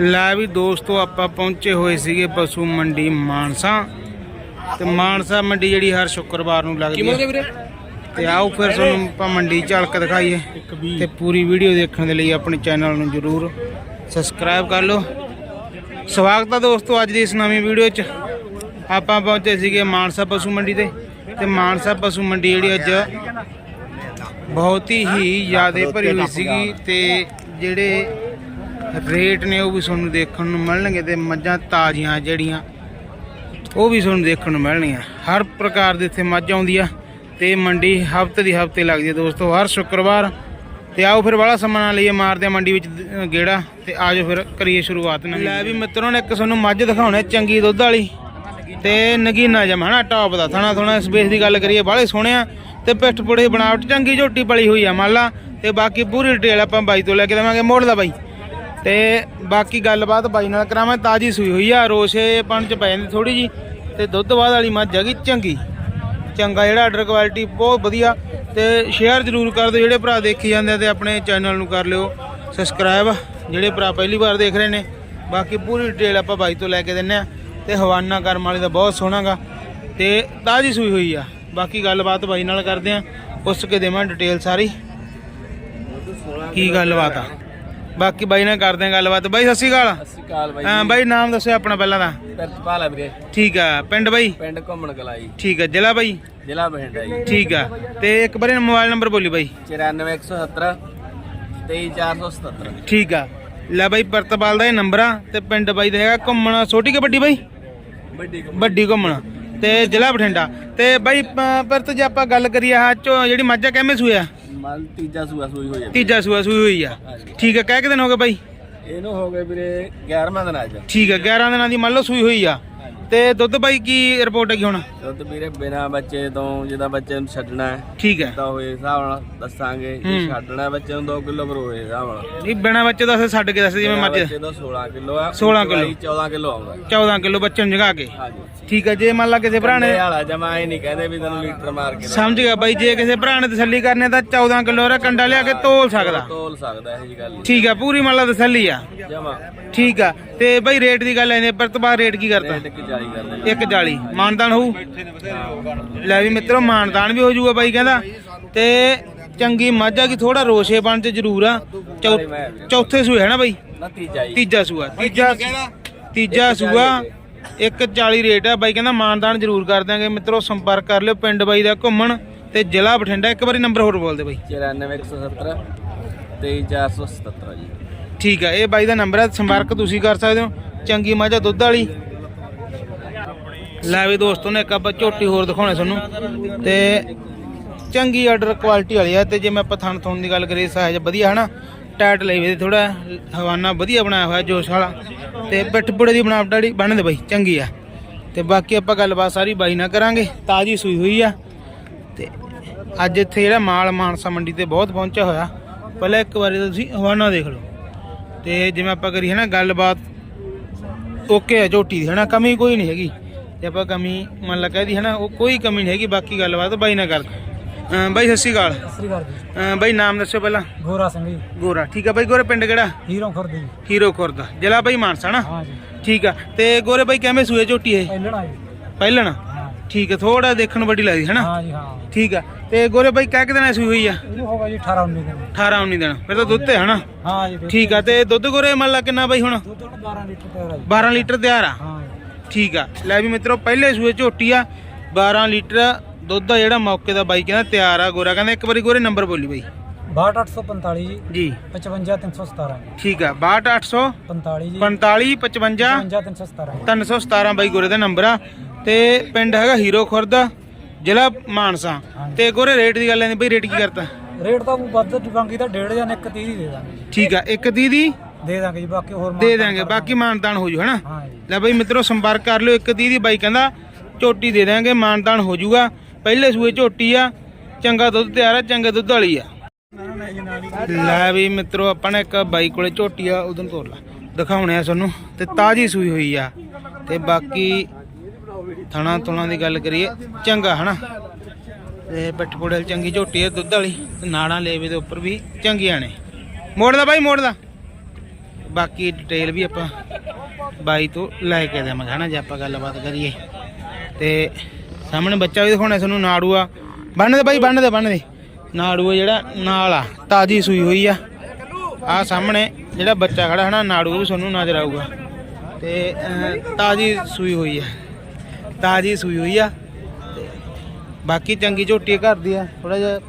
ਲੈ ਵੀ ਦੋਸਤੋ ਆਪਾਂ ਪਹੁੰਚੇ ਹੋਏ ਸੀਗੇ ਪਸ਼ੂ ਮੰਡੀ ਮਾਨਸਾ। ਤੇ ਮਾਨਸਾ ਮੰਡੀ ਜਿਹੜੀ ਹਰ ਸ਼ੁੱਕਰਵਾਰ ਨੂੰ ਲੱਗਦੀ ਹੈ ਤੇ ਆਓ ਫਿਰ ਤੁਹਾਨੂੰ ਆਪਾਂ ਮੰਡੀ ਝਲਕ ਦਿਖਾਈਏ। ਤੇ ਪੂਰੀ ਵੀਡੀਓ ਦੇਖਣ ਦੇ ਲਈ ਆਪਣੇ ਚੈਨਲ ਨੂੰ ਜਰੂਰ ਸਬਸਕ੍ਰਾਈਬ ਕਰ ਲਓ। ਸਵਾਗਤ ਹੈ ਦੋਸਤੋ ਅੱਜ ਦੀ ਇਸ ਨਵੀਂ ਵੀਡੀਓ 'ਚ। ਆਪਾਂ ਪਹੁੰਚੇ ਸੀਗੇ ਮਾਨਸਾ ਪਸ਼ੂ ਮੰਡੀ ਤੇ। ਤੇ ਮਾਨਸਾ ਪਸ਼ੂ ਮੰਡੀ ਜਿਹੜੀ ਅੱਜ ਬਹੁਤ ਹੀ ਜ਼ਿਆਦਾ ਭਰੀ ਹੋਈ ਸੀਗੀ ਤੇ ਜਿਹੜੇ ਰੇਟ ਨੇ ਉਹ ਵੀ ਤੁਹਾਨੂੰ ਦੇਖਣ ਨੂੰ ਮਿਲਣਗੇ ਤੇ ਮੱਝਾਂ ਤਾਜ਼ੀਆਂ ਜਿਹੜੀਆਂ, ਉਹ ਵੀ ਤੁਹਾਨੂੰ ਦੇਖਣ ਨੂੰ ਮਿਲਣਗੀਆਂ। ਹਰ ਪ੍ਰਕਾਰ ਦੇ ਇੱਥੇ ਮੱਝ ਆਉਂਦੀ ਆ ਤੇ ਮੰਡੀ ਹਫ਼ਤੇ ਦੀ ਹਫ਼ਤੇ ਲੱਗਦੀ ਹੈ ਦੋਸਤੋ, ਹਰ ਸ਼ੁੱਕਰਵਾਰ। ਤੇ ਆਓ ਫਿਰ ਵਾਲਾ ਸਮਾਂ ਨਾ ਲਈਏ ਮਾਰਦੇ ਆ ਮੰਡੀ ਵਿੱਚ ਗੇੜਾ ਤੇ ਆਜੋ ਫਿਰ ਕਰੀਏ ਸ਼ੁਰੂਆਤ ਨਾਲ ਲੈ ਵੀ ਮਿੱਤਰੋਂ ਨੇ ਇੱਕ ਤੁਹਾਨੂੰ ਮੱਝ ਦਿਖਾਉਣੇ ਚੰਗੀ ਦੁੱਧ ਵਾਲੀ। ਤੇ ਨਗੀਨਾ ਜਮ, ਹਨਾ ਟੌਪ ਦਾ ਥਣਾ ਥੋਣਾ ਸਪੇਸ ਦੀ ਗੱਲ ਕਰੀਏ, ਬਾਹਲੇ ਸੋਹਣਿਆ ਤੇ ਪਿੱਠ ਪੁੜੇ ਬਣਾਵਟ, ਚੰਗੀ ਝੋਟੀ ਪਲੀ ਹੋਈ ਆ, ਮੰਨ ਲਾ। ਤੇ ਬਾਕੀ ਪੂਰੀ ਡਿਟੇਲ ਆਪਾਂ ਬਾਈ ਤੋਂ ਲੈ ਕੇ ਦੇਵਾਂਗੇ, ਮੋੜ ਦਾ ਬਾਈ। ਤੇ ਬਾਕੀ ਗੱਲਬਾਤ ਬਾਈ ਨਾਲ ਕਰਾਵਾਂ, ਤਾਜੀ ਸੂਈ ਹੋਈ ਆ, ਰੋਸ਼ੇ ਪਣ ਚ ਪੈ ਜਾਂਦੀ ਥੋੜੀ ਜੀ ਤੇ ਦੁੱਧ ਬਾਅਦ ਵਾਲੀ ਮੱਝ ਹੈਗੀ ਚੰਗੀ। ਚੰਗਾ ਜਿਹੜਾ ਆਰਡਰ ਕੁਆਲਿਟੀ ਬਹੁਤ ਵਧੀਆ ਤੇ ਸ਼ੇਅਰ ਜ਼ਰੂਰ ਕਰ ਦਿਓ, ਜਿਹੜੇ ਭਰਾ ਦੇਖੀ ਜਾਂਦੇ ਆ ਤੇ ਆਪਣੇ ਚੈਨਲ ਨੂੰ ਕਰ ਲਿਓ। ਸਬਸਕ੍ਰਾਈਬ ਜਿਹੜੇ ਭਰਾ ਪਹਿਲੀ ਵਾਰ ਦੇਖ ਰਹੇ ਨੇ, ਬਾਕੀ ਪੂਰੀ ਡਿਟੇਲ ਆਪਾਂ ਬਾਈ ਤੋਂ ਲੈ ਕੇ ਦਿੰਨੇ ਆ ਤੇ ਹਵਾਨਾ ਕਰਮ ਵਾਲੇ ਦਾ ਬਹੁਤ ਸੋਹਣਾਗਾ ਤੇ ਤਾਜੀ ਸੂਈ ਹੋਈ ਆ। ਬਾਕੀ ਗੱਲਬਾਤ ਬਾਈ ਨਾਲ ਕਰਦੇ ਆ ਉਸ ਕੇ ਦੇਵਾਂ ਡਿਟੇਲ ਸਾਰੀ। ਕੀ ਗੱਲਬਾਤ ਆ? ਬਾਕੀ ਬਾਈ ਨਾਲ ਕਰਦੇ ਆ ਗੱਲਬਾਤ। ਬਾਈ ਸਤਿ ਸ਼੍ਰੀ ਅਕਾਲ। ਅਕਾਲ ਬਾਈ ਹਾਂ ਬਾਈ ਨਾਮ ਦੱਸਿਓ ਆਪਣਾ ਪਹਿਲਾਂ ਦਾ। ਪ੍ਰਿਤਪਾਲ ਹੈ ਵੀਰੇ। ਠੀਕ ਆ। ਪਿੰਡ ਬਾਈ? ਪਿੰਡ ਘੁੰਮਣ ਕਲਾਈ ਠੀਕ ਆ। ਜ਼ਿਲ੍ਹਾ ਬਾਈ? ਜ਼ਿਲ੍ਹਾ ਬਠਿੰਡਾ ਜੀ। ਠੀਕ ਆ। ਤੇ ਇੱਕ ਵਾਰੀ ਮੋਬਾਈਲ ਨੰਬਰ ਬੋਲੀ ਬਾਈ। 94170 23477 ਠੀਕ ਆ। ਲੈ ਬਾਈ ਪਰਤਪਾਲ ਦਾ ਇਹ ਨੰਬਰ ਆ ਤੇ ਪਿੰਡ ਬਾਈ ਦਾ ਹੈਗਾ ਘੁੰਮਣਾ। ਛੋਟੀ ਕਿ ਵੱਡੀ ਬਾਈ? ਵੱਡੀ ਵੱਡੀ ਘੁੰਮਣਾ। ਤੇ ਜ਼ਿਲ੍ਹਾ ਬਠਿੰਡਾ। ਤੇ ਬਾਈ ਪ- ਪਰਤ ਜੇ ਆਪਾਂ ਗੱਲ ਕਰੀਏ ਆ ਚੋ ਜਿਹੜੀ ਮੱਝਾਂ ਕਿਵੇਂ ਸੂਇਆ ਤੀਜਾ ਸੂਆ ਸੂਈ ਹੋਈ ਹੈ ਤੀਜਾ ਸੂਆ ਸੂਈ ਹੋਈ ਆ। ਠੀਕ ਆ ਕਹਿ ਕਿ ਦਿਨ ਹੋ ਗਏ ਬਾਈ? ਇਹਨੂੰ ਹੋ ਗਏ ਵੀਰੇ 11ਵਾਂ ਦਿਨ ਅੱਜ। ਠੀਕ ਆ 11 ਦਿਨਾਂ ਦੀ ਮੰਨ ਲਓ ਸੂਈ ਹੋਈ ਆ। ਤੇ ਦੁੱਧ ਬਾਈ ਕੀ ਰਿਪੋਰਟ ਹੈਗੀ ਹੁਣ? ਦੁੱਧ ਵੀਰੇ ਬਿਨਾ ਬੱਚੇ ਤੋਂ ਜਿਹਦਾ ਬੱਚੇ ਨੂੰ ਛੱਡਣਾ ਹੈ ਠੀਕ ਹੈ। ਤਾਂ ਹੋਏ ਹਿਸਾਬ ਨਾਲ ਦੱਸਾਂਗੇ ਜੇ। ਛੱਡਣਾ ਬੱਚੇ ਨੂੰ 2 ਕਿਲੋ ਪਰ ਹੋਏ ਹਿਸਾਬ ਨਾਲ। ਨਹੀਂ ਬਿਨਾ ਬੱਚੇ ਦਾ ਅਸੀਂ ਛੱਡ ਕੇ ਦੱਸ ਜਿਵੇਂ ਮਰਜ਼ੀ ਬੱਚੇ ਤੋਂ 16 ਕਿਲੋ ਆ 16 ਕਿੱਲੋ। 14 ਕਿਲੋ ਆਉਂਦਾ 14 ਕਿਲੋ ਬੱਚੇ ਨੂੰ ਜਗਾ ਕੇ। ਠੀਕ ਹੈ ਜੇ ਮੰਨ ਲਾ ਕਿਸੇ ਭਰਾ ਨੇ ਜਮਾ ਇਹ ਨਹੀਂ ਕਹਿੰਦੇ ਵੀ ਤੈਨੂੰ ਲੀਟਰ ਮਾਰ ਕੇ ਸਮਝ ਗਿਆ ਬਾਈ ਜੇ ਕਿਸੇ ਭਰਾ ਨੇ ਤਸੱਲੀ ਕਰਨੀ ਤਾਂ 14 ਕਿਲੋ ਦਾ ਕੰਡਾ ਲਿਆ ਕੇ ਤੋਲ ਸਕਦਾ। ਤੋਲ ਸਕਦਾ ਇਹ ਜੀ ਗੱਲ ਠੀਕ ਆ ਪੂਰੀ ਮੰਨ ਲਾ ਤਸੱਲੀ ਆ। ਜਮਾ। ਠੀਕ ਆ ਤੇ ਬਾਈ ਰੇਟ ਦੀ ਗੱਲ ਐਨੇ ਪਰ ਤੋਂ ਬਾਅਦ ਰੇਟ ਕੀ ਕਰਤਾ? ਇੱਕ ਜਾਲੀ। ਮਾਨਦਾਨ ਹੋਊ? ਲੈ ਵੀ ਮਿੱਤਰੋ ਮਾਨਦਾਨ ਵੀ ਹੋ ਜਾਊਗਾ ਬਾਈ ਕਹਿੰਦਾ। ਤੇ ਚੰਗੀ ਮੱਝ ਆ ਕਿ ਥੋੜਾ ਰੋਸ਼ੇ ਬਣ ਚ ਜ਼ਰੂਰ ਆ। ਚੌਥੇ ਸੂਏ ਹੈ ਨਾ ਬਾਈ? ਤੀਜਾ ਸੂਆ। ਤੀਜਾ ਤੀਜਾ ਸੂਆ 140 ਰੇਟ। ਆ। ਬਾਈ ਕਹਿੰਦਾ ਮਾਨਦਾਨ ਜ਼ਰੂਰ ਕਰ ਦਾਂਗੇ ਮਿੱਤਰੋ ਸੰਪਰਕ ਕਰ ਲਿਓ ਪਿੰਡ ਬਾਈ ਦਾ ਘੁੰਮਣ ਤੇ ਜ਼ਿਲ੍ਹਾ ਬਠਿੰਡਾ। ਇੱਕ ਵਾਰੀ ਨੰਬਰ ਹੋਰ ਬੋਲ ਦੇ ਬਾਈ। 94170 23477 ਜੀ। ਠੀਕ ਆ ਇਹ ਬਾਈ ਦਾ ਨੰਬਰ ਹੈ ਸੰਪਰਕ ਤੁਸੀਂ ਕਰ ਸਕਦੇ ਹੋ। ਚੰਗੀ ਮੱਝ ਆ ਦੁੱਧ ਵਾਲੀ। ਲੈ ਵੀ ਦੋਸਤੋ ਨੇ ਇੱਕ ਆਪਾਂ ਝੋਟੀ ਹੋਰ ਦਿਖਾਉਣੇ ਤੁਹਾਨੂੰ। ਤੇ ਚੰਗੀ ਆਰਡਰ ਕੁਆਲਿਟੀ ਵਾਲੀ ਆ, ਤੇ ਜੇ ਮੈਂ ਆਪਾਂ ਥਣ ਥਣ ਦੀ ਗੱਲ ਕਰੀਏ ਸਾਇਜ਼ ਵਧੀਆ ਹਨਾ ਟਾਈਟ ਲਈ ਵੀ ਥੋੜਾ ਹਵਾਨਾ ਵਧੀਆ ਬਣਾਇਆ ਹੋਇਆ ਜੋਸ਼ ਵਾਲਾ। ਤੇ ਪਿੱਠ ਪੁੜੇ ਦੀ ਬਣਾਵਟ ਵਾਲੀ ਬਣਦੇ ਬਾਈ, ਚੰਗੀ ਆ। ਤੇ ਬਾਕੀ ਆਪਾਂ ਗੱਲਬਾਤ ਸਾਰੀ ਬਾਈ ਨਾ ਕਰਾਂਗੇ, ਤਾਜੀ ਸੂਈ ਹੋਈ ਆ। ਤੇ ਅੱਜ ਇੱਥੇ ਜਿਹੜਾ ਮਾਲ ਮਾਨਸਾ ਮੰਡੀ ਤੇ ਬਹੁਤ ਪਹੁੰਚਿਆ ਹੋਇਆ, ਪਹਿਲਾਂ ਇੱਕ ਵਾਰੀ ਤੁਸੀਂ ਹਵਾਨਾ ਦੇਖ ਲਓ। ਤੇ ਜਿਵੇਂ ਆਪਾਂ ਕਰੀਏ ਨਾ, ਗੱਲਬਾਤ ਓਕੇ ਹੈ ਝੋਟੀ ਦੀ ਹੈ ਨਾ ਕਮੀ ਕੋਈ ਨਹੀਂ ਹੈਗੀ। ਜੇ ਆਪਾਂ ਕਮੀ ਮੰਨ ਲਾ ਕਹਿਦੀ ਹਨਾ ਉਹ ਕੋਈ ਕਮੀ ਨਹੀਂ ਹੈਗੀ ਬਾਕੀ ਗੱਲਬਾਤ ਬਾਈ ਨਾਲ ਕਰ। ਅਹ ਬਾਈ ਸਤਿ ਸ਼੍ਰੀ ਅਕਾਲ। ਸ੍ਰੀ ਅਕਾਲ ਜੀ। ਅਹ ਬਾਈ ਨਾਮ ਦੱਸੋ ਪਹਿਲਾਂ। ਗੋਰਾ ਸਿੰਘ ਜੀ। ਗੋਰਾ ਠੀਕ ਆ ਬਾਈ ਗੋਰੇ ਪਿੰਡ ਕਿਹੜਾ? ਹੀਰੋ ਖੁਰਦ ਜੀ। ਹੀਰੋ ਖੁਰਦ ਜ਼ਿਲ੍ਹਾ ਬਾਈ ਮਾਨਸਾ ਨਾ? ਹਾਂ ਜੀ। ਠੀਕ ਆ ਤੇ ਗੋਰੇ ਬਾਈ ਕਿਵੇਂ ਸੂਏ ਝੋਟੀ ਇਹ? ਪਹਿਲਣਾ ਜੀ। ਪਹਿਲਣ? ਹਾਂ। ਠੀਕ ਆ ਥੋੜਾ ਦੇਖਣ ਨੂੰ ਵੱਡੀ ਲੱਗਦੀ ਹਨਾ? ਹਾਂ ਜੀ ਹਾਂ। ਠੀਕ ਆ ਤੇ ਗੋਰੇ ਬਾਈ ਕਹਿ ਕਿ ਦਿਨਾਂ ਸੂਈ ਹੋਈ ਆ? ਇਹਨੂੰ ਹੋਗਾ ਜੀ 18 19 ਦਿਨ। 18 19 ਦਿਨ ਫਿਰ ਤਾਂ ਦੁੱਧ ਤੇ ਹਨਾ? ਹਾਂ ਜੀ ਦੁੱਧ- ਠੀਕ ਆ ਤੇ। ਦੁੱਧ ਗੋਰੇ ਮੰਨ ਲਾ ਕਿੰਨਾ ਬਾਈ ਹੁਣ? ਦੁੱਧ ਹੁਣ 12 ਲੀਟਰ ਤਿਆਰ ਆ ਜੀ। 12 ਲੀਟਰ ਤਿਆਰ ਆ? ਹਾਂ। ਠੀਕ ਆ। ਲੈ ਵੀ ਮਿੱਤਰੋ ਪਹਿਲੇ ਸੂਏ ਝੋਟੀ ਆ 12 ਲੀਟਰ ਦੁੱਧ ਆ ਜਿਹੜਾ ਮੌਕੇ ਦਾ ਬਾਈ ਕਹਿੰਦਾ ਤਿਆਰ ਆ ਗੋਰਾ। ਕਹਿੰਦਾ ਇੱਕ ਵਾਰੀ ਗੋਰੇ ਨੰਬਰ ਬੋਲੀ ਬਾਈ। 62845 ਜੀ। ਜੀ। 55317 ਠੀਕ ਆ 62800 45 ਜੀ। 45 55 55317 317 ਬਾਈ ਗੋਰੇ ਦਾ ਨੰਬਰ ਆ। ਤੇ ਪਿੰਡ ਹੈਗਾ ਹੀਰੋ ਖੁਰਦ ਜ਼ਿਲ੍ਹਾ ਮਾਨਸਾ। ਤੇ ਗੋਰੇ ਰੇਟ ਦੀ ਗੱਲ ਐ ਬਈ ਰੇਟ ਕੀ ਕਰਤਾ? ਰੇਟ ਤਾਂ ਵੱਧ ਟਿਕਾਂਗੀ ਤਾਂ ਡੇਢ ਜਾਂ 1 30 ਦੀ ਦੇ ਦਾਂਗੇ। ਠੀਕ ਆ ਇੱਕ ਦੀ ਦੀ ਦਾਂਗੇ ਜੀ ਬਾਕੀ ਹੋਰ ਦੇ ਦਾਂਗੇ ਬਾਕੀ ਮਾਨਦਾਨ ਹੋ ਜੂ ਹਨਾ? ਹਾਂ ਜੀ। ਲੈ ਬਾਈ ਮਿੱਤਰੋ ਸੰਪਰਕ ਕਰ ਲਿਓ ਇੱਕ ਦੀ ਦੀ ਬਾਈ ਕਹਿੰਦਾ ਝੋਟੀ ਦੇ ਦਾਂਗੇ ਮਾਨਦਾਨ ਹੋ ਜੂਗਾ। ਪਹਿਲੇ ਸੂਏ ਝੋਟੀ ਆ ਚੰਗਾ ਦੁੱਧ ਤਿਆਰ ਆ ਚੰਗੇ ਦੁੱਧ ਵਾਲੀ ਆ। ਲੈ ਵੀ ਮਿੱਤਰੋ ਆਪਾਂ ਨੇ ਇੱਕ ਬਾਈ ਕੋਲੇ ਝੋਟੀ ਆ ਉਦੋਂ ਤੋਰ ਲਾ। ਦਿਖਾਉਣੇ ਆ ਤੁਹਾਨੂੰ ਤੇ ਤਾਜੀ ਸੂਈ ਹੋਈ ਆ। ਤੇ ਬਾਕੀ ਥਣਾ ਤੁਣਾ ਦੀ ਗੱਲ ਕਰੀਏ ਚੰਗਾ ਹਨਾ? ਤੇ ਪਿੱਠ ਪੁੜੇ ਚੰਗੀ ਝੋਟੀ ਆ ਦੁੱਧ ਵਾਲੀ ਨਾੜਾਂ ਲੇਵੇ ਦੇ ਉੱਪਰ ਵੀ ਚੰਗੀਆਂ ਨੇ। ਮੋੜ ਦਾ ਬਾਈ ਮੋੜ ਦਾ ਬਾਕੀ ਡਿਟੇਲ ਵੀ ਆਪਾਂ ਬਾਈ ਤੋਂ ਲੈ ਕੇ ਦੇਵਾਂਗੇ, ਹਨਾ, ਜੇ ਆਪਾਂ ਗੱਲਬਾਤ ਕਰੀਏ। ਤੇ ਸਾਹਮਣੇ ਬੱਚਾ ਵੀ ਦਿਖਾਉਣਾ ਤੁਹਾਨੂੰ, ਨਾੜੂਆ। ਬੰਨ ਦੇ ਬਾਈ, ਬੰਨ ਦੇ ਬੰਨ ਦੇ। ਨਾੜੂਆ ਜਿਹੜਾ ਨਾਲ ਆ, ਤਾਜੀ ਸੂਈ ਹੋਈ ਆ। ਆ ਸਾਹਮਣੇ ਜਿਹੜਾ ਬੱਚਾ ਖੜਾ, ਹਨਾ ਨਾੜੂ ਵੀ ਤੁਹਾਨੂੰ ਨਜ਼ਰ ਆਊਗਾ। ਤੇ ਤਾਜੀ ਸੂਈ ਹੋਈ ਆ। ਤਾਜੀ ਸੂਈ ਹੋਈ ਆ। ਬਾਕੀ ਚੰਗੀ ਝੋਟੀ ਘਰ ਦੀ ਆ। ਥੋੜਾ ਜਿਹਾ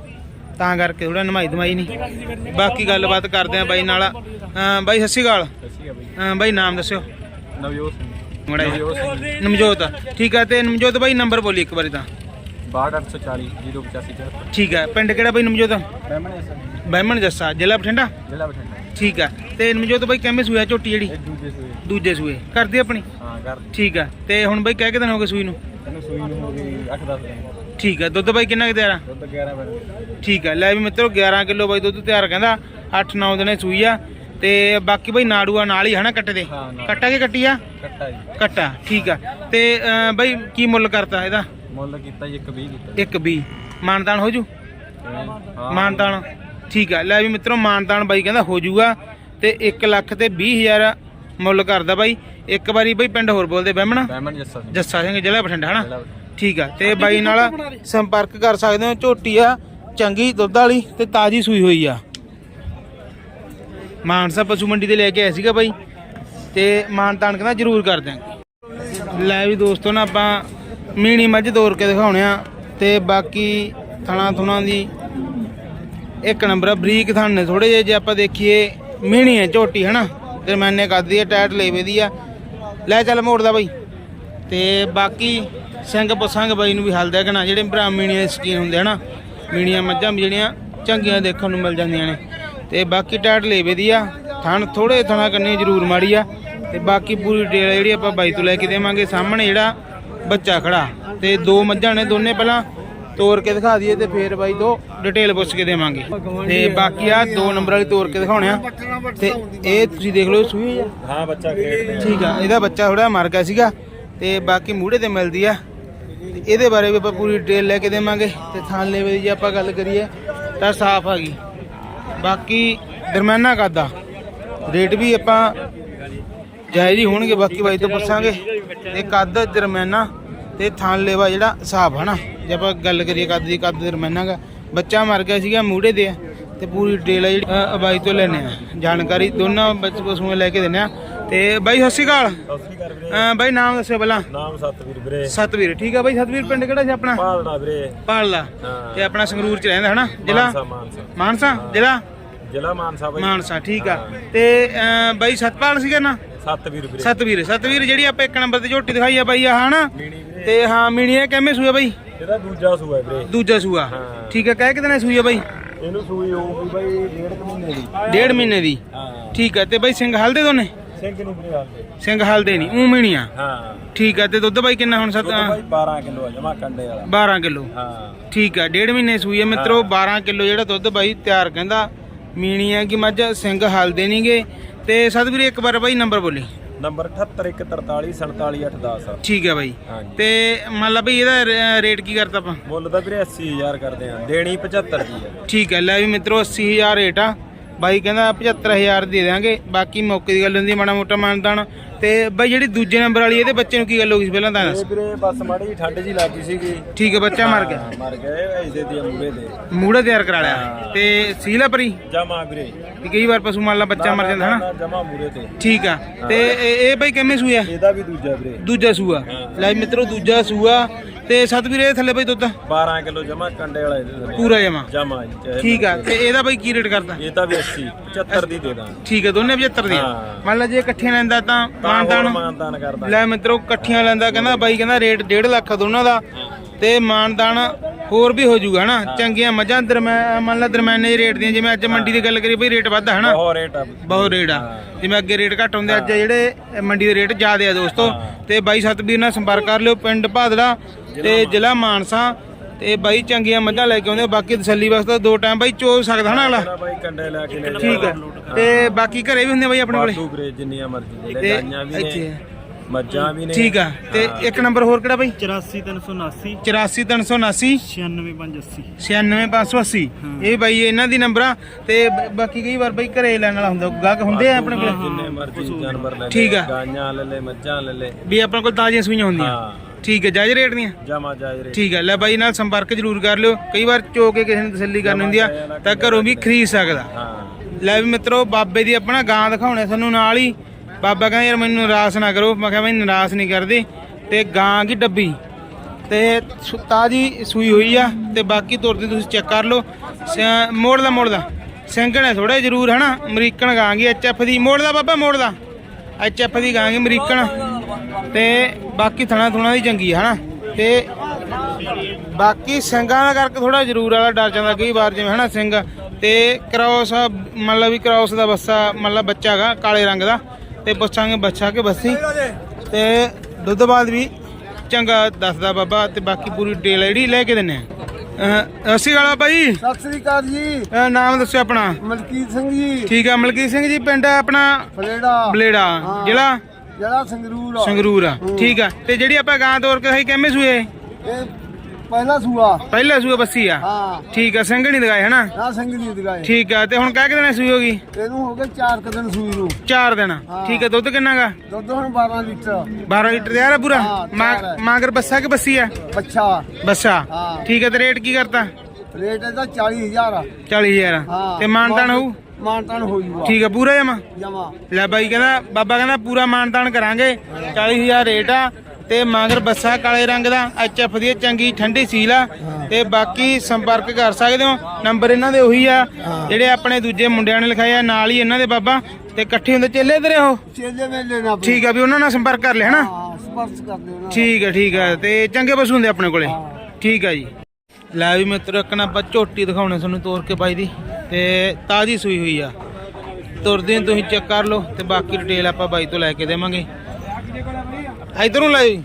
ਤਾਂ ਕਰਕੇ ਥੋੜਾ ਨਮਾਈ ਦਮਾਈ ਨਹੀਂ। ਬਾਕੀ ਗੱਲਬਾਤ ਕਰਦੇ ਆ ਬਾਈ ਨਾਲ। ਬਾਈ ਅਕਾਲ। ਅਹ, ਬਾਈ ਨਾਮ ਦੱਸਿਓ। ਨਵਜੋਤ ਸਿੰਘ। ਮੜਾ ਨਮਜੋਤ ਠੀਕ ਆ ਤੇ ਨਮਜੋਤ ਬਾਈ ਨੰਬਰ ਬੋਲੀ ਇੱਕ ਵਾਰੀ ਤਾਂ। 62840 085 ਠੀਕ ਆ ਪਿੰਡ ਕਿਹੜਾ ਬਾਈ ਨਮਜੋਤ ਬਹਿਮਣ ਜੱਸਾ ਜ਼ਿਲ੍ਹਾ ਬਠਿੰਡਾ? ਜ਼ਿਲ੍ਹਾ ਬਠਿੰਡਾ। ਠੀਕ ਆ ਤੇ ਨਮਜੋਤ ਬਾਈ ਕਿਵੇਂ ਸੂਇਆ ਝੋਟੀ ਜਿਹੜੀ? ਦੂਜੇ ਸੂਏ। ਦੂਜੇ ਸੂਏ। ਕਰਦੀ ਆਪਣੀ? ਹਾਂ ਕਰ ਠੀਕ ਆ ਤੇ ਹੁਣ ਬਾਈ ਕਹਿ ਕੇ ਦਿਨ ਹੋ ਗਏ ਸੂਈ ਨੂੰ? ਸੂਈ ਨੂੰ ਹੋ ਗਈ 8-10 ਦਿਨ। ਠੀਕ ਆ ਦੁੱਧ ਬਾਈ ਕਿੰਨਾ ਕੁ ਤਿਆਰ ਆ? ਦੁੱਧ 11 ਬਣ ਠੀਕ ਆ ਲੈ ਵੀ ਮਿੱਤਰੋ 11 ਕਿਲੋ ਬਾਈ ਦੁੱਧ ਤਿਆਰ ਕਹਿੰਦਾ 8-9 ਦਿਨੇ ਸੂਈ ਆ ਤੇ ਬਾਕੀ ਬਾਈ ਨਾੜੂਆ ਨਾਲ ਹੀ ਹਨਾ ਕੱਟੇ ਦੇ ਹਾਂ। ਕੱਟਾ ਕੇ ਕੱਟੀ ਆ? ਕੱਟਾ ਜੀ। ਕੱਟਾ ਠੀਕ ਆ। ਤੇ ਬਾਈ ਕੀ ਮੁੱਲ ਕਰਤਾ ਇਹਦਾ? ਮੁੱਲ ਕੀਤਾ ਜੀ 120 ਕੀਤਾ। ਇੱਕ 20 ਮਾਨਦਾਨ ਹੋ ਜੂ? ਹਾਂ। ਮਾਨਦਾਨ ਠੀਕ ਆ ਲੈ ਵੀ ਮਿੱਤਰੋ ਮਾਨਦਾਨ ਬਾਈ ਕਹਿੰਦਾ ਹੋ ਜੂਗਾ ਤੇ 1 ਲੱਖ ਤੇ 20000 ਮੁੱਲ ਕਰਦਾ ਬਾਈ। ਇੱਕ ਵਾਰੀ ਬਾਈ ਪਿੰਡ ਹੋਰ ਬੋਲਦੇ ਬਹਿਮਣਾ? ਜੱਸਾ ਸਿੰਘ। ਜੱਸਾ ਸਿੰਘ ਜ਼ਿਲ੍ਹਾ ਬਠਿੰਡਾ ਹਨਾ। ਠੀਕ ਆ ਤੇ ਬਾਈ ਨਾਲ ਸੰਪਰਕ ਕਰ ਸਕਦੇ ਹੋ ਝੋਟੀ ਆ ਚੰਗੀ ਦੁੱਧ ਵਾਲੀ ਤੇ ਤਾਜੀ ਸੂਈ ਹੋਈ ਆ। ਮਾਨਸਾ ਪਸ਼ੂ ਮੰਡੀ ਤੇ ਲੈ ਕੇ ਆਇਆ ਸੀਗਾ ਬਾਈ ਤੇ ਮਾਨਤਾਨ ਕਹਿੰਦਾ ਜ਼ਰੂਰ ਕਰ ਦਿਆਂਗੇ। ਲੈ ਵੀ ਦੋਸਤੋ ਨਾ ਆਪਾਂ ਮੀਣੀ ਮੱਝ ਤੋਰ ਕੇ ਦਿਖਾਉਣੇ ਆ ਤੇ ਬਾਕੀ ਥਣਾ ਥੁਣਾ ਦੀ ਇੱਕ ਨੰਬਰ ਬਰੀਕ ਥਣ ਨੇ ਥੋੜੇ ਜਿਹੇ ਜੇ ਆਪਾਂ ਦੇਖੀਏ ਮੀਣੀ ਹੈ ਝੋਟੀ ਹਨਾ? ਤੇ ਮੈਨੇ ਕਰਦੀ ਹੈ ਟੈਟ ਲੇਵੇ ਦੀ ਆ। ਲੈ ਚੱਲ ਮੋੜਦਾ ਬਾਈ ਤੇ ਬਾਕੀ ਸਿੰਘ ਪਸੰਗ ਬਾਈ ਨੂੰ ਵੀ ਹਲਦਾ ਕਿ ਨਾ ਜਿਹੜੇ ਭਰਾ ਮੀਣੀਆਂ ਦੇ ਸ਼ਕੀਨ ਹੁੰਦੇ ਹਨਾ ਮੀਣੀਆਂ ਮੱਝਾਂ ਵੀ ਜਿਹੜੀਆਂ ਚੰਗੀਆਂ ਦੇਖਣ ਨੂੰ ਮਿਲ ਜਾਂਦੀਆਂ ਨੇ। ਤੇ ਬਾਕੀ ਟੈਟ ਲੇਵੇ ਦੀ ਆ ਥਣ ਥੋੜੇ ਥਣਾ ਕੰਨੀ ਜ਼ਰੂਰ ਮਾੜੀ ਆ। ਤੇ ਬਾਕੀ ਪੂਰੀ ਡਿਟੇਲ ਜਿਹੜੀ ਆਪਾਂ ਬਾਈ ਤੋਂ ਲੈ ਕੇ ਦੇਵਾਂਗੇ ਸਾਹਮਣੇ ਜਿਹੜਾ ਬੱਚਾ ਖੜਾ। ਤੇ ਦੋ ਮੱਝਾਂ ਨੇ ਦੋਨੇ ਪਹਿਲਾਂ ਤੋੜ ਕੇ ਦਿਖਾ ਦਈਏ ਤੇ ਫੇਰ ਬਾਈ ਤੋਂ ਡਿਟੇਲ ਪੁੱਛ ਕੇ ਦੇਵਾਂਗੇ। ਤੇ ਬਾਕੀ ਆ ਦੋ ਨੰਬਰ ਵਾਲੀ ਤੋੜ ਕੇ ਦਿਖਾਉਣੇ ਆ। ਤੇ ਇਹ ਤੁਸੀਂ ਦੇਖ ਲਓ ਸੂਈ ਆ? ਹਾਂ ਬੱਚਾ ਖੇਡਦੇ ਠੀਕ ਆ ਇਹਦਾ ਬੱਚਾ ਥੋੜਾ ਮਰ ਗਿਆ ਸੀਗਾ। ਤੇ ਬਾਕੀ ਮੂੜੇ ਤੇ ਮਿਲਦੀ ਆ। ਇਹਦੇ ਬਾਰੇ ਵੀ ਆਪਾਂ ਪੂਰੀ ਡਿਟੇਲ ਲੈ ਕੇ ਦੇਵਾਂਗੇ ਤੇ ਥਾਂ ਲੈਵੇ ਦੀ ਜੇ ਆਪਾਂ ਗੱਲ ਕਰੀਏ ਤਾਂ ਸਾਫ਼ ਆ ਗਈ। ਬਾਕੀ ਦਰਮਿਆਨਾ ਕਾਦਾ ਰੇਟ ਵੀ ਆਪਾਂ ਜਾਇਜ਼ ਹੀ ਹੋਣਗੇ ਬਾਕੀ ਬਾਈ ਤੋਂ ਪੁੱਛਾਂਗੇ। ਤੇ ਕੱਦ ਦਰਮਿਆਨਾ ਤੇ ਥਾਂ ਲੈਵਾ ਜਿਹੜਾ ਸਾਫ਼ ਨਾ ਜੇ ਆਪਾਂ ਗੱਲ ਕਰੀਏ ਕੱਦ ਦੀ ਕੱਦ ਦਰਮਿਆਨਾ ਗਾ ਬੱਚਾ ਮਰ ਗਿਆ ਸੀਗਾ ਮੂੜੇ ਦੇ ਆ ਤੇ ਪੂਰੀ ਡਿਟੇਲ ਆ ਜਿਹੜੀ ਅ, ਬਾਈ ਤੋਂ ਲੈਣੇ ਆ। ਜਾਣਕਾਰੀ ਦੋਨਾਂ ਬੱਚ ਪਸ਼ੂਆਂ ਲੈ ਕੇ ਦਿੰਨੇ ਆ। ਤੇ ਬਾਈ ਸਤਿ ਸ਼੍ਰੀ ਅਕਾਲ। ਸਤਿ ਸ੍ਰੀ ਅਕਾਲ ਵੀਰੇ। ਅ, ਬਾਈ ਨਾਮ ਦੱਸਿਓ ਪਹਿਲਾਂ। ਨਾਮ ਸਤਵੀਰ ਵੀਰੇ। ਸਤਵੀਰ ਠੀਕ ਆ ਬਾਈ ਸਤਵੀਰ ਪਿੰਡ ਕਿਹੜਾ ਸੀ ਆਪਣਾ? ਪਾਲਣਾ ਵੀਰੇ। ਪਾਲਾ ਹਾਂ। ਤੇ ਆਪਣਾ ਸੰਗਰੂਰ ਚ ਰਹਿੰਦਾ ਹਨਾ? ਜ਼ਿਲ੍ਹਾ? ਮਾਨਸਾ ਜ਼ਿਲ੍ਹਾ? ਜ਼ਿਲ੍ਹਾ ਮਾਨਸਾ ਬਾਈ। ਮਾਨਸਾ ਠੀਕ ਆ। ਤੇ ਬਾਈ ਸਤਪਾਲ ਸੀਗਾ ਨਾ? ਸਤਵੀਰ ਵੀਰੇ। ਸਤਵੀਰ ਸਤਵੀਰ ਜਿਹੜੀ ਆਪਾਂ ਇੱਕ ਨੰਬਰ ਤੇ ਝੋਟੀ ਦਿਖਾਈ ਆ ਬਾਈ ਆ ਹਨਾ? ਮੀਣੀ ਵੀਰੇ। ਤੇ ਹਾਂ ਮੀਣੀਆ ਕਿਵੇਂ ਸੂਆ ਬਾਈ? ਇਹਦਾ ਦੂਜਾ ਸੂਆ ਵੀਰੇ। ਦੂਜਾ ਸੂਆ। ਹਾਂ। ਠੀਕ ਆ ਕਹਿ ਕਿਤੇ ਨੇ ਸੂਈ ਆ ਬਾਈ? ਇਹਨੂੰ ਸੂਈ ਹੋਊਗੀ ਬਾਈ ਡੇਢ ਕੁ ਮਹੀਨੇ ਦੀ। ਡੇਢ ਮਹੀਨੇ ਦੀ। ਹਾਂ। ਠੀਕ ਆ ਤੇ ਬਾਈ ਸਿੰਘ ਹਲਦੇ ਦੋਨੇ? ਸਿੰਘ ਹਾਲੇ ਸਿੰਘ ਹਲਦੇ ਨਹੀਂ ਉਹ ਮੀਣੀਆਂ ਹਾਂ। ਠੀਕ ਆ ਤੇ ਦੁੱਧ ਬਾਈ ਕਿੰਨਾ ਹੁਣ ਸੱਤ ਦੁੱਧ ਬਾਈ 12 ਕਿਲੋ ਆ ਜਮਾ ਕੰਡੇ ਵਾਲਾ। 12 ਕਿਲੋ। ਹਾਂ। ਠੀਕ ਆ ਡੇਢ ਮਹੀਨੇ ਸੂਈ ਆ ਮਿੱਤਰੋ 12 ਕਿਲੋ ਜਿਹੜਾ ਦੁੱਧ ਬਾਈ ਤਿਆਰ ਕਹਿੰਦਾ ਮੀਣੀ ਆ ਕਿ ਮੱਝ ਸਿੰਘ ਹਲਦੇ ਨਹੀਂਗੇ ਤੇ ਸਤਵੀਰ ਇੱਕ ਵਾਰ ਬਾਈ ਨੰਬਰ ਬੋਲੀ। ਨੰਬਰ 7814347810 ਠੀਕ ਆ ਬਾਈ। ਤੇ ਮੰਨ ਲਾ ਬਈ ਇਹਦਾ ਰੇਟ ਕੀ ਕਰਤਾ ਆਪਾਂ? ਮੁੱਲ ਤਾਂ ਵੀਰੇ 80000 ਕਰਦੇ ਆ ਦੇਣੀ 75 ਦੀ ਆ। ਠੀਕ ਹੈ ਲੈ ਵੀ ਮਿੱਤਰੋ 80000 ਰੇਟ ਆ। ਬਾਈ ਕਹਿੰਦਾ 75000 ਦੇ ਦਾਂਗੇ ਬਾਕੀ ਮੌਕੇ ਦੀ ਗੱਲ ਹੁੰਦੀ ਮਾੜਾ ਮੋਟਾ ਮਾਨਦਾਨ ਤੇ ਬਾਈ ਜਿਹੜੀ ਦੂਜੇ ਨੰਬਰ ਵਾਲੀ ਇਹਦੇ ਬੱਚੇ ਨੂੰ ਕੀ ਗੱਲ ਹੋ ਗਈ ਸੀ ਪਹਿਲਾਂ ਤਾਂ ਦੱਸ। ਇਹ ਵੀਰੇ ਬਸ ਮਾੜੀ ਜਿਹੀ ਠੰਡ ਜੀ ਲੱਗੀ ਸੀਗੀ। ਠੀਕ ਹੈ ਬੱਚਾ ਮਰ ਗਿਆ। ਹਾਂ, ਮਰ ਗਏ ਐਸੇ ਦੀ ਮੂਰੇ ਦੇ ਮੂੜਾ ਤਿਆਰ ਕਰਾ ਲਿਆ। ਤੇ ਸੀਲਾ ਪਰੀ? ਜਮਾ ਵੀਰੇ। ਕਿ ਕਈ ਵਾਰ ਪਸ਼ੂ ਮੰਨ ਲਾ ਬੱਚਾ ਮਰ ਜਾਂਦਾ ਹਨਾ? ਜਮਾ ਮੂਰੇ ਤੇ। ਠੀਕ ਆ। ਤੇ ਇਹ ਇਹ ਬਾਈ ਕਿਵੇਂ ਸੂਆ ਇਹਦਾ ਵੀ ਦੂਜਾ ਵੀਰੇ। ਦੂਜਾ ਸੂਆ। ਲੈ ਮਿੱਤਰੋ ਦੂਜਾ ਸੂਆ। ਤੇ ਸਤਵੀਰ ਇਹ ਥੱਲੇ ਬਾਈ ਦੁੱਧ? 12 ਕਿਲੋ ਜਮਾ ਕੰਡੇ ਵਾਲਾ ਇਹਦੇ ਥੱਲੇ। ਪੂਰਾ ਜਮਾ? ਜਮਾ ਜੀ ਚਾਹੇ ਠੀਕ ਆ ਤੇ ਇਹਦਾ ਬਾਈ ਕੀ ਰੇਟ ਕਰਦਾ? ਇਹ ਤਾਂ ਵੀ 80 75 ਦੀ ਦੇ ਦਾਂ। ਠੀਕ ਆ ਦੋਨੇ 75 ਦੀਆਂ। ਹਾਂ। ਮੰਨ ਲਾ ਜੇ ਇਕੱਠੀਆਂ ਲੈਂਦਾ ਤਾਂ ਹੋਰ ਮਾਨਦਾਨ ਕਰਦਾ। ਲੈ ਮਿੱਤਰੋ ਇਕੱਠੀਆਂ ਲੈਂਦਾ ਕਹਿੰਦਾ ਬਾਈ ਕਹਿੰਦਾ ਰੇਟ 1.5 ਲੱਖ ਆ ਦੋਨਾਂ ਦਾ। ਤੇ ਮਾਨਦਾਨ ਹੋਰ ਵੀ ਹੋ ਜਾਊਗਾ ਹਨਾ ਚੰਗੀਆਂ ਮੱਝਾਂ ਦਰਮਿਆਨ ਮੰਨ ਲਾ ਦਰਮਿਆਨੇ ਰੇਟ ਦੀਆਂ ਜਿਵੇਂ ਅੱਜ ਮੰਡੀ ਦੀ ਗੱਲ ਕਰੀ ਬਈ ਰੇਟ ਵੱਧ ਆ ਹਨਾ? ਬਹੁਤ ਰੇਟ ਆ। ਬਹੁਤ ਰੇਟ ਆ। ਜਿਵੇਂ ਅੱਗੇ ਰੇਟ ਘੱਟ ਹੁੰਦੇ ਅੱਜ ਜਿਹੜੇ ਮੰਡੀ ਦੇ ਰੇਟ ਜ਼ਿਆਦੇ ਆ ਦੋਸਤੋ ਤੇ ਬਾਈ ਸਤਬੀਰ ਨਾਲ ਸੰਪਰਕ ਕਰ ਲਿਓ ਪਿੰਡ ਭਾਦੜਾ। ਤੇ ਜ਼ਿਲ੍ਹਾ ਮਾਨਸਾ ਤੇ ਬਾਈ ਚੰਗੀਆਂ ਮੱਝਾਂ ਲੈ ਕੇ ਆਉਂਦੇ। ਬਾਕੀ ਤਸੱਲੀ ਵਾਸਤੇ ਦੋ ਟਾਈਮ ਬਾਈ ਚੋ ਸਕਦਾ ਹਨਾ ਅਗਲਾ? ਮੇਰਾ ਬਾਈ ਕੰਡੇ ਲੈ ਕੇ ਲੈ ਠੀਕ ਹੈ ਤੇ ਬਾਕੀ ਘਰੇ ਵੀ ਹੁੰਦੇ ਬਾਈ ਆਪਣੇ ਕੋਲੇ? ਜਿੰਨੀਆਂ ਮਰਜ਼ੀ ਜਿਹੜੇ ਗਾਈਆਂ ਵੀ ਨੇ ਹੈ। ਮੱਝਾਂ ਵੀ ਨੇ। ਠੀਕ ਆ। ਤੇ ਇੱਕ ਨੰਬਰ ਹੋਰ ਕਿਹੜਾ ਬਾਈ? 84379 84379 96580 96580 ਇਹ ਬਾਈ ਇਹਨਾਂ ਦੀ ਨੰਬਰਾਂ ਤੇ ਬਾਕੀ ਕਈ ਵਾਰ ਬਾਈ ਘਰੇ ਲੈਣ ਵਾਲਾ ਹੁੰਦਾ ਗਾਹਕ ਹੁੰਦੇ ਆ ਆਪਣੇ ਕੋਲ? ਜਿੰਨੇ ਮਰਜ਼ੀ ਜਾਨਵਰ ਲੈ ਲੈ। ਗਾਈਆਂ ਲੈ ਲੈ ਮੱਝਾਂ ਲੈ ਲੈ। ਵੀ ਆਪਣੇ ਕੋਲ ਤਾਜ਼ੀਆਂ ਸੂਈਆਂ ਹੁੰਦੀਆਂ। ਹਾਂ। ਠੀਕ ਹੈ ਜਾਇਜ਼ ਰੇਟ ਦੀਆਂ? ਜਮਾ ਜਾਇਰੇ ਠੀਕ ਹੈ ਲੈ ਬਾਈ ਨਾਲ ਸੰਪਰਕ ਜ਼ਰੂਰ ਕਰ ਲਿਓ। ਕਈ ਵਾਰ ਚੋ ਕੇ ਕਿਸੇ ਨੂੰ ਤਸੱਲੀ ਕਰਨੀ ਹੁੰਦੀ ਆ ਤਾਂ ਘਰੋਂ ਵੀ ਖਰੀਦ ਸਕਦਾ। ਹਾਂ। ਲੈ ਵੀ ਮਿੱਤਰੋ ਬਾਬੇ ਦੀ ਆਪਣਾ ਗਾਂ ਦਿਖਾਉਣੇ ਸਾਨੂੰ ਨਾਲ ਹੀ। ਬਾਬਾ ਕਹਿੰਦਾ ਯਾਰ ਮੈਨੂੰ ਨਿਰਾਸ਼ ਨਾ ਕਰੋ। ਮੈਂ ਕਿਹਾ ਬਈ ਨਿਰਾਸ਼ ਨਹੀਂ ਕਰਦੇ। ਤੇ ਗਾਂ ਕੀ ਡੱਬੀ? ਤੇ ਤਾਜ਼ੀ ਸੂਈ ਹੋਈ ਆ ਤੇ ਬਾਕੀ ਤੁਰਦੀ ਤੁਸੀਂ ਚੈੱਕ ਕਰ ਲਓ। ਸਿਆ- ਮੋੜਦਾ ਮੋੜਦਾ ਸਿੰਗਣ ਹੈ ਥੋੜੇ ਜ਼ਰੂਰ ਹਨਾ? ਅਮਰੀਕਨ ਗਾਂ ਗੀ ਐਚਐਫ ਦੀ। ਮੋੜਦਾ ਬਾਬਾ ਮੋੜਦਾ ਐਚਐਫ ਦੀ ਗਾਂ ਗੀ ਅਮਰੀਕਨ। ਤੇ ਬਾਕੀ ਥਣਾ ਥੁਣਾ ਦੀ ਚੰਗੀ ਆ ਹਨਾ? ਤੇ ਬਾਕੀ ਸਿੰਘਾਂ ਦਾ ਕਰਕੇ ਥੋੜਾ ਜ਼ਰੂਰ ਵਾਲਾ ਡਰ ਜਾਂਦਾ ਕਈ ਵਾਰ ਜਿਵੇਂ ਹਨਾ ਸਿੰਘ? ਤੇ ਕ੍ਰਾਸ ਮਤਲਬ ਵੀ ਕ੍ਰਾਸ ਦਾ ਬੱਸਾ ਮਤਲਬ ਬੱਚਾ ਹੈਗਾ ਕਾਲੇ ਰੰਗ ਦਾ ਤੇ ਪੁੱਛਾਂਗੇ ਬੱਚਾ ਕਿ ਬੱਸੀ। ਤੇ ਦੁੱਧ ਬਾਅਦ ਵੀ ਚੰਗਾ ਦੱਸਦਾ ਬਾਬਾ ਤੇ ਬਾਕੀ ਪੂਰੀ ਡੇਲ ਜਿਹੜੀ ਲੈ ਕੇ ਦਿੰਨੇ ਆ। ਅਸੀਂ ਵਾਲਾ ਬਾਈ ਸਤਿ ਸ੍ਰੀ ਅਕਾਲ ਜੀ। ਨਾਮ ਦੱਸਿਓ ਆਪਣਾ। ਮਲਕੀਤ ਸਿੰਘ ਜੀ। ਠੀਕ ਆ ਮਲਕੀਤ ਸਿੰਘ ਜੀ ਪਿੰਡ ਆਪਣਾ? ਫਲੇੜਾ। ਬਲੇੜਾ ਜ਼ਿਲ੍ਹਾ? ਜਿਹੜਾ ਸੰਗਰੂਰ ਆ। ਸੰਗਰੂਰ ਆ। ਠੀਕ ਆ। ਤੇ ਜਿਹੜੀ ਆਪਾਂ ਗਾਂ ਤੋਰ ਕੇ ਖਾਈ ਕਿਵੇਂ ਸੂਏ? ਇਹ ਪਹਿਲਾ ਸੂਆ। ਪਹਿਲਾ ਸੂਏ ਬੱਸੀ ਆ। ਹਾਂ। ਠੀਕ ਆ ਸਿੰਘ ਨਹੀਂ ਦਗਾਏ ਹਨਾ? ਨਾ ਸਿੰਘ ਦੀ ਦਗਾਏ ਠੀਕ ਆ ਤੇ ਹੁਣ ਕਹਿ ਕੇ ਦਿਨ ਸੂਈ ਹੋਗੀ ਇਹਨੂੰ ਹੋ ਗਏ 4 ਦਿਨ ਸੂਈ ਨੂੰ। 4 ਦਿਨ। ਹਾਂ। ਠੀਕ ਆ ਦੁੱਧ ਕਿੰਨਾ ਗਾ? ਦੁੱਧ ਹੁਣ 12 ਲੀਟਰ। 12 ਲੀਟਰ ਤਿਆਰ ਆ ਪੂਰਾ? ਹਾਂ, ਮਾਂ-। ਮਾਂਗਰ ਬੱਸਾ ਕਿ ਬੱਸੀ ਆ? ਬੱਚਾ ਬੱਸਾ। ਹਾਂ। ਠੀਕ ਆ ਤੇ ਰੇਟ ਕੀ ਕਰਤਾ? ਰੇਟ ਇਹਦਾ 40000 ਆ। 40000 ਹਾਂ। ਤੇ ਮਾਨਤਾਨ ਹੋਊ? ਮਾਨਤਾਨ ਹੋ ਜੂਗਾ। ਠੀਕ ਆ ਪੂਰਾ ਜਮਾ? ਜਮਾ। ਲੈ ਬਾਈ ਕਹਿੰਦਾ ਬਾਬਾ ਕਹਿੰਦਾ ਪੂਰਾ ਮਾਨਤਾਨ ਕਰਾਂਗੇ। 40000 ਰੇਟ ਆ ਤੇ ਮਾਂਗਰ ਬੱਸਾ ਕਾਲੇ ਰੰਗ ਦਾ ਐਚਐਫ ਦੀ ਚੰਗੀ ਠੰਡੀ ਸੀਲ ਆ। ਤੇ ਬਾਕੀ ਸੰਪਰਕ ਕਰ ਸਕਦੇ ਹੋ ਨੰਬਰ ਇਹਨਾਂ ਦੇ ਉਹੀ ਆ। ਜਿਹੜੇ ਆਪਣੇ ਦੂਜੇ ਮੁੰਡਿਆਂ ਨੇ ਲਿਖਾਏ ਆ ਨਾਲ ਹੀ ਇਹਨਾਂ ਦੇ ਬਾਬਾ। ਤੇ ਇਕੱਠੇ ਹੁੰਦੇ ਚੇਲੇ ਤੇਰੇ ਉਹ ਚੇਲੇ ਵੇਲੇ ਨਾ ਠੀਕ ਆ ਵੀ ਉਹਨਾਂ ਨਾਲ ਸੰਪਰਕ ਕਰ ਲਿਆ ਹਨਾ? ਹਾਂ ਸਪਰਸ਼ ਕਰ ਦੇਣਾ ਠੀਕ ਹੈ ਠੀਕ ਹੈ ਤੇ ਚੰਗੇ ਪਸ਼ੂ ਹੁੰਦੇ ਆਪਣੇ ਕੋਲੇ। ਠੀਕ ਹੈ ਜੀ। ਲੈ ਵੀ ਮਿੱਤਰੋ ਇੱਕ ਨਾ ਆਪਾਂ ਝੋਟੀ ਦਿਖਾਉਣੇ ਤੁਹਾਨੂੰ ਤੋਰ ਕੇ ਪਾਈ ਦੀ, ਤੇ ਤਾਜੀ ਸੂਈ ਹੋਈ ਆ। ਤੁਰਦੇ ਤੁਸੀਂ ਚੈੱਕ ਕਰ ਲਓ, ਤੇ ਬਾਕੀ ਡਿਟੇਲ ਆਪਾਂ ਬਾਈ ਤੋਂ ਲੈ ਕੇ ਦੇਵਾਂਗੇ। ਇਧਰੋਂ ਲੈ ਜੀ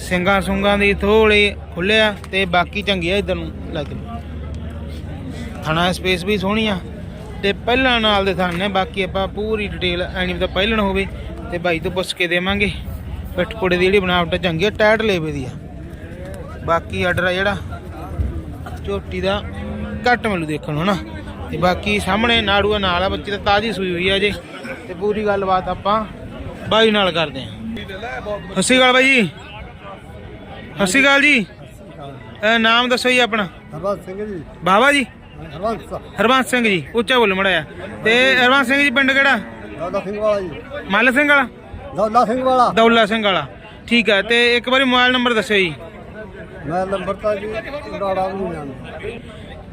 ਸਿੰਘਾਂ ਸੁੰਗਾਂ ਦੀ ਥੋੜੀ ਖੁੱਲਿਆ ਤੇ ਬਾਕੀ ਚੰਗੀ ਆ ਇਧਰ ਨੂੰ ਲੈ ਕੇ। ਥਣਾ ਸਪੇਸ ਵੀ ਸੋਹਣੀ ਆ, ਤੇ ਪਹਿਲਾਂ ਨਾਲ ਦੇ ਥਾਣੇ ਬਾਕੀ ਆਪਾਂ ਪੂਰੀ ਡਿਟੇਲ ਐਣੀ ਤਾਂ ਪਹਿਲਾਂ ਹੋਵੇ, ਤੇ ਬਾਈ ਤੋਂ ਪੁੱਛ ਕੇ ਦੇਵਾਂਗੇ। ਪਿੱਠ ਪੁੜੇ ਦੀ ਜਿਹੜੀ ਬਣਾਵਟ ਚੰਗੀ ਆ, ਟਾਇਟ ਲੇਵੇ ਦੀ ਆ। ਬਾਕੀ ਆਰਡਰ ਆ ਜਿਹੜਾ ਝੋਟੀ ਦਾ ਘੱਟ ਮਿਲੂ ਦੇਖਣ ਨੂੰ ਹਨਾ। ਤੇ ਬਾਕੀ ਸਾਹਮਣੇ ਨਾੜੂਆ ਨਾਲ ਆ ਬੱਚੀ ਤਾਂ ਤਾਜੀ ਸੂਈ ਹੋਈ ਆ ਜੇ। ਤੇ ਪੂਰੀ ਗੱਲਬਾਤ ਆਪਾਂ ਬਾਈ ਨਾਲ ਕਰਦੇ ਆਂ। ਸਤਿ ਸ਼੍ਰੀ ਅਕਾਲ ਬਾਈ ਜੀ। ਸਤਿ ਸ਼੍ਰੀ ਅਕਾਲ ਜੀ। ਅਹ ਨਾਮ ਦੱਸੋ ਜੀ ਆਪਣਾ। ਹਰਬੰਸ ਸਿੰਘ ਜੀ। ਬਾਬਾ ਜੀ। ਹਰਬੰਸ ਹਰਬੰਸ ਸਿੰਘ ਜੀ ਉੱਚਾ ਬੋਲ ਮੜਿਆ ਤੇ ਹਰਬੰਸ ਸਿੰਘ ਜੀ ਪਿੰਡ ਕਿਹੜਾ? ਦੌਲਾ ਸਿੰਘ ਵਾਲਾ ਜੀ। ਮੱਲ ਸਿੰਘ ਵਾਲਾ? ਦੌਲਾ ਸਿੰਘ ਵਾਲਾ। ਦੌਲਾ ਸਿੰਘ ਵਾਲਾ। ਠੀਕ ਹੈ ਤੇ ਇੱਕ ਵਾਰੀ ਮੋਬਾਈਲ ਨੰਬਰ ਦੱਸਿਓ ਜੀ। ਮੈਂ ਨੰਬਰ ਤਾਂ ਜੀ ਡਾੜਾ ਵੀ ਨਹੀਂ ਜਾਣਦਾ।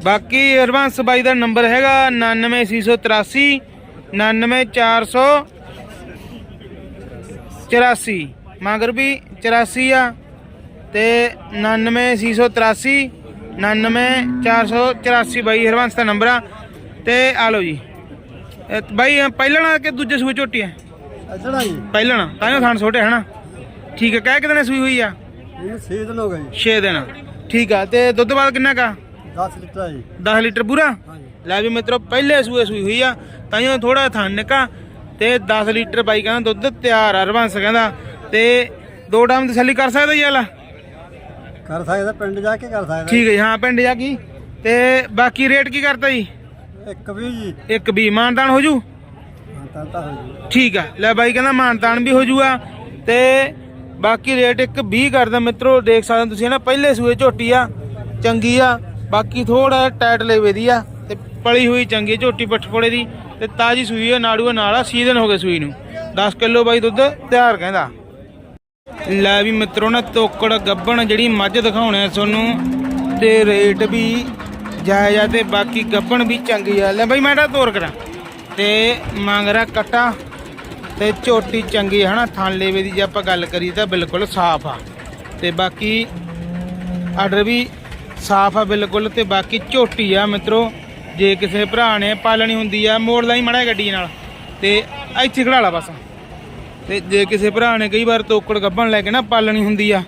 ਬਾਕੀ ਹਰਬੰਸ ਬਾਈ ਦਾ ਨੰਬਰ ਹੈਗਾ 99683 99400 84 ਮਗਰ ਵੀ 84 ਆ ਤੇ 99683 99484 ਬਾਈ ਹਰਬੰਸ ਦਾ ਨੰਬਰ ਆ। ਤੇ ਆ ਲਓ ਜੀ। ਬਾਈ ਪਹਿਲਣਾ ਕਿ ਦੂਜੇ ਸੂਏ ਝੋਟੀ ਆ? ਅੱਛਾ ਜੀ। ਪਹਿਲਣਾ ਤਾਂ ਥਾਣ ਛੋਟੇ ਹਨਾ ਠੀਕ ਹੈ ਕਹਿ ਕਿਤੇ ਨੇ ਸੂਈ ਹੋਈ ਆ? ਇਹਨੂੰ 6 ਦਿਨ ਹੋ ਗਏ ਜੀ। 6 ਦਿਨ। ਠੀਕ ਆ ਤੇ ਦੁੱਧ ਬਾਅਦ ਕਿੰਨਾ ਕਾ 10 ਲੀਟਰ ਆ ਜੀ। 10 ਲੀਟਰ ਪੂਰਾ? ਲੈ ਵੀ ਮਿੱਤਰੋ ਪਹਿਲੇ ਸੂਏ ਸੂਈ ਹੋਈ ਆ ਤਾਈਓ ਥੋੜਾ ਥਣ ਨਿਕਾ। ਤੇ 10 ਲੀਟਰ ਬਾਈ ਕਹਿੰਦਾ ਦੁੱਧ ਤਿਆਰ ਆ ਰਵੰਸ ਕਹਿੰਦਾ। ਤੇ ਦੋ ਟਾਈਮ ਤਸੱਲੀ ਕਰ ਸਕਦਾ ਜੀ ਕਰ ਸਕਦਾ ਪਿੰਡ ਜਾ ਕੇ ਕਰ ਸਕਦਾ। ਠੀਕ ਹੈ ਹਾਂ ਪਿੰਡ ਜਾ ਕੀ। ਤੇ ਬਾਕੀ ਰੇਟ ਕੀ ਕਰਤਾ ਜੀ? ਇੱਕ ਵੀ ਜੀ। ਇੱਕ ਵੀ ਮਾਨਦਾਨ ਹੋ ਜੂ? ਹਾਂ, ਤਾਂ ਤਾਂ ਹੋ ਜੀ। ਠੀਕ ਆ ਲੈ ਬਾਈ ਕਹਿੰਦਾ ਮਾਨਤਾਨ ਵੀ ਹੋ ਜੂਗਾ। ਤੇ ਬਾਕੀ ਰੇਟ ਇੱਕ 20 ਕਰਦਾ ਮਿੱਤਰੋ, ਦੇਖ ਸਕਦੇ ਹੋ ਤੁਸੀਂ ਨਾ, ਪਹਿਲੇ ਸੂਏ ਝੋਟੀ ਆ, ਚੰਗੀ ਆ, ਬਾਕੀ ਥੋੜਾ ਟਾਈਟ ਲੈਵੇ ਦੀ ਆ ਤੇ ਪਲੀ ਹੋਈ ਚੰਗੀ ਝੋਟੀ ਪਠਪੋੜੇ ਦੀ ਤੇ ਤਾਜੀ ਸੂਈ ਆ, ਨਾੜੂਆ ਨਾਲ ਸੀਜ਼ਨ ਹੋ ਗਏ ਸੂਈ ਨੂੰ। 10 ਕਿਲੋ ਬਾਈ ਦੁੱਧ ਤਿਆਰ ਕਹਿੰਦਾ। ਲੈ ਵੀ ਮਿੱਤਰੋ ਨਾ, ਤੋਕੜ, ਗੱਬਣ ਜਿਹੜੀ ਮੱਝ ਦਿਖਾਉਣੇ ਆ ਤੁਹਾਨੂੰ ਤੇ ਰੇਟ ਵੀ ਜਾਇਜ਼ ਆ ਤੇ ਬਾਕੀ ਗੱਬਣ ਵੀ ਚੰਗੀ ਆ। ਲੈ ਬਾਈ, ਮੈਂ ਤਾਂ ਤੋਰ ਕਰਾਂ। ਤੇ ਰਿਹਾ ਕਟਾ ਤੇ ਝੋਟੀ ਚੰਗੀ ਹੈ ਹਨਾ ਥਣ ਲੇਵੇ ਦੀ ਜੇ ਆਪਾਂ ਗੱਲ ਕਰੀ ਤਾਂ ਬਿਲਕੁਲ ਸਾਫ਼ ਆ। ਤੇ ਬਾਕੀ ਆਰਡਰ ਵੀ ਸਾਫ਼ ਆ ਬਿਲਕੁਲ, ਤੇ ਬਾਕੀ ਝੋਟੀ ਆ ਮਿੱਤਰੋ, ਜੇ ਕਿਸੇ ਭਰਾ ਨੇ ਪਾਲਣੀ ਹੁੰਦੀ ਆ, ਮੋੜ ਲਾਈ ਮੜਾ ਗੱਡੀ ਨਾਲ, ਤੇ ਇੱਥੇ ਖੜਾ ਲਾ ਬਸ। ਤੇ ਜੇ ਕਿਸੇ ਭਰਾ ਨੇ ਕਈ ਵਾਰ ਤੋਕੜ ਗੱਭਣ ਲੈ ਕੇ ਨਾ ਪਾਲਣੀ ਹੁੰਦੀ ਆ,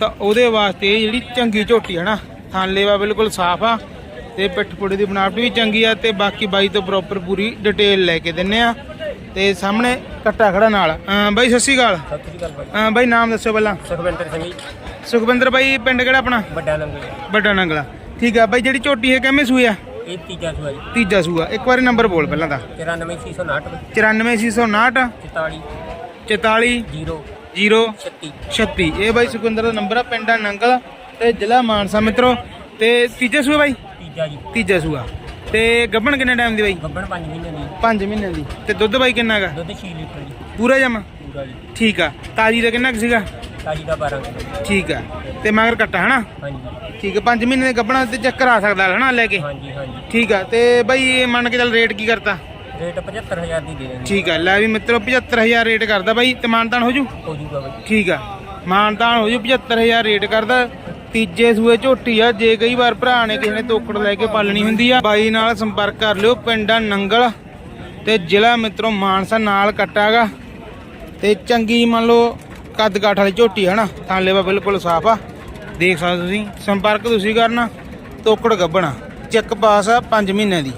ਤਾਂ ਉਹਦੇ ਵਾਸਤੇ ਜਿਹੜੀ ਚੰਗੀ ਝੋਟੀ ਹੈ ਨਾ, ਥਣ ਬਿਲਕੁਲ ਸਾਫ਼ ਆ, ਤੇ ਪਿੱਠ ਪੁੜੇ ਦੀ ਬਣਾਵਟ ਵੀ ਚੰਗੀ ਆ, ਤੇ ਬਾਕੀ ਬਾਈ ਤੋਂ ਪ੍ਰੋਪਰ ਪੂਰੀ ਡਿਟੇਲ ਲੈ ਕੇ ਦਿੰਨੇ ਆ। ਤੇ ਸਾਹਮਣੇ ਕੱਟਾ ਖੜਾ ਨਾਲ। ਅਹ ਬਾਈ ਸਤਿ ਸ਼੍ਰੀ ਅਕਾਲ। ਸਤਿ ਸ੍ਰੀ ਅਕਾਲ ਬਾਈ। ਅਹ ਬਾਈ ਨਾਮ ਦੱਸੋ ਪਹਿਲਾਂ। ਸੁਖਵਿੰਦਰ ਸਿੰਘ ਜੀ। ਸੁਖਵਿੰਦਰ ਬਾਈ ਪਿੰਡ ਕਿਹੜਾ ਆਪਣਾ? ਵੱਡਾ ਲੰਗਰ ਵੱਡਾ ਨੰਗਲਾ। ਠੀਕ ਆ ਬਾਈ ਜਿਹੜੀ ਝੋਟੀ ਹੈ ਕਿਵੇਂ ਸੂਈ ਆ? ਇਹ ਤੀਜਾ ਸੁਆ ਜੀ। ਤੀਜਾ ਸੂਆ। ਇੱਕ ਵਾਰੀ ਨੰਬਰ ਬੋਲ ਪਹਿਲਾਂ ਤਾਂ। 94659 94659 44 44 0 0 36 36 ਇਹ ਬਾਈ ਸੁਖਵਿੰਦਰ ਦਾ ਨੰਬਰ ਆ ਪਿੰਡਾ ਨੰਗਲ ਤੇ ਜ਼ਿਲ੍ਹਾ ਮਾਨਸਾ ਮਿੱਤਰੋ। ਤੇ ਤੀਜਾ ਸੂਆ ਬਾਈ? ਤੀਜਾ ਜੀ। ਤੀਜਾ ਸੂਆ। ਤੇ ਗੱਭਣ ਕਿੰਨੇ ਟਾਈਮ ਦੀ ਬਾਈ? ਗੱਬਣ 5 ਮਹੀਨੇ ਦੀ। 5 ਮਹੀਨਿਆਂ ਦੀ। ਤੇ ਦੁੱਧ ਬਾਈ ਕਿੰਨਾ ਹੈਗਾ ਦੁੱਧ 6 ਲੀਟਰ ਜੀ। ਪੂਰਾ ਜਮਾ? ਪੂਰਾ ਜੀ। ਠੀਕ ਆ। ਤਾਜੀ ਦਾ ਕਿੰਨਾ ਕੁ ਸੀਗਾ? ਤਾਜੀ ਦਾ 12 ਕਿਲੋ। ਠੀਕ ਆ। ਤੇ ਮਗਰ ਕੱਟਾ ਹਨਾ? ਹਾਂਜੀ। ਠੀਕ ਆ। 5 ਮਹੀਨੇ ਦੇ ਗੱਭਣਾ ਤੇ ਚੱਕਰ ਆ ਸਕਦਾ ਹਨਾ ਲੈ ਕੇ? ਹਾਂਜੀ ਹਾਂਜੀ। ਠੀਕ ਆ। ਤੇ ਬਾਈ ਇਹ ਮੰਨ ਕੇ ਚੱਲ ਰੇਟ ਕੀ ਕਰਤਾ? ਰੇਟ 75000 ਦੀ ਦੇ ਦੇਣੀ ਠੀਕ ਆ। ਲੈ ਵੀ ਮਿੱਤਰੋ 75000 ਰੇਟ ਕਰਦਾ ਬਾਈ। ਤੇ ਮਾਨਤਾਨ ਹੋ ਜੂ? ਹੋ ਜੂਗਾ ਬਾਈ। ਠੀਕ ਆ। ਮਾਨਤਾਨ ਹੋ ਜੂ 75000 ਰੇਟ ਕਰਦਾ। ਤੀਜੇ ਸੂਏ ਝੋਟੀ ਆ, ਜੇ ਕਈ ਵਾਰ ਭਰਾ ਨੇ ਕਿਸੇ ਨੇ ਤੋਕੜ ਲੈ ਕੇ ਪਾਲਣੀ ਹੁੰਦੀ ਆ, ਬਾਈ ਨਾਲ ਸੰਪਰਕ ਕਰ ਲਿਓ, ਪਿੰਡਾ ਨੰਗਲ ਤੇ ਜ਼ਿਲ੍ਹਾ ਮਿੱਤਰੋ ਮਾਨਸਾ ਨਾਲ ਕੱਟਾਗਾ। ਤੇ ਚੰਗੀ ਮੰਨ ਲਓ ਕੱਦ ਕਾਠ ਵਾਲੀ ਝੋਟੀ ਹੈ ਨਾ ਥਾਂਲੇਵਾ ਬਿਲਕੁਲ ਸਾਫ਼ ਆ। ਦੇਖ ਸਕਦੇ ਤੁਸੀਂ, ਸੰਪਰਕ ਤੁਸੀਂ ਕਰਨਾ, ਤੋਕੜ ਗੱਬਣਾ ਚੈੱਕ ਪਾਸ ਆ 5 ਮਹੀਨਿਆਂ ਦੀ।